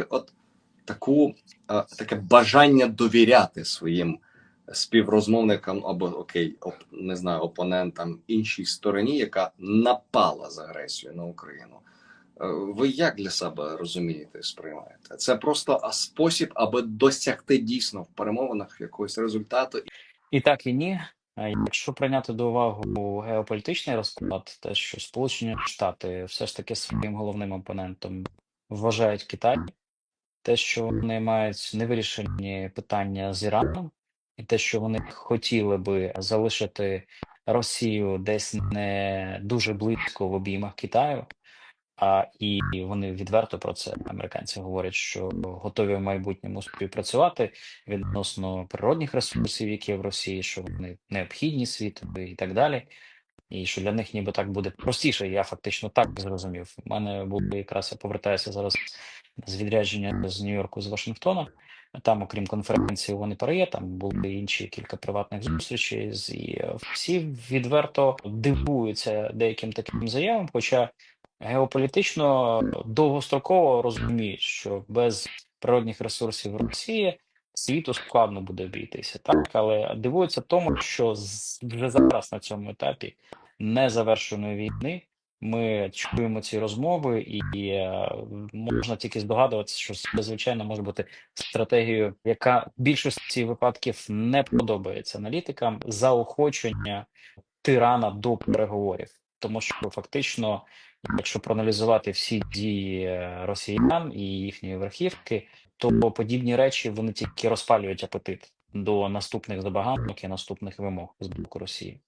от таку е, таке бажання довіряти своїм співрозмовникам або окей, оп, не знаю, опонентам іншій стороні, яка напала з агресією на Україну. Е, Ви як для себе розумієте, сприймаєте? Це просто спосіб, аби досягти дійсно в перемовинах якогось результату. І так, і ні. Якщо прийняти до уваги геополітичний розклад, те, що Сполучені Штати все ж таки своїм головним опонентом вважають Китай, те, що вони мають невирішені питання з Іраном, і те, що вони хотіли би залишити Росію десь не дуже близько в обіймах Китаю. А і вони відверто про це американці говорять, що готові в майбутньому співпрацювати відносно природних ресурсів, які в Росії, що вони необхідні світові і так далі. І що для них ніби так буде простіше. Я фактично так зрозумів. У мене були якраз я повертаюся зараз з відрядження з Нью-Йорку з Вашингтона. Там, окрім конференції, вони парає, там були інші кілька приватних зустрічей, з- і е, всі відверто дивуються деяким таким заявам. Хоча геополітично довгостроково розуміють, що без природних ресурсів Росії світу складно буде обійтися, так але дивуються тому, що вже зараз на цьому етапі незавершеної війни. Ми чуємо ці розмови, і е, можна тільки здогадуватися, що це, звичайно може бути стратегією, яка в більшості випадків не подобається аналітикам, заохочення тирана до переговорів, тому що фактично, якщо проаналізувати всі дії е, росіян і їхньої верхівки, то подібні речі вони тільки розпалюють апетит до наступних забаганок і наступних вимог з боку Росії.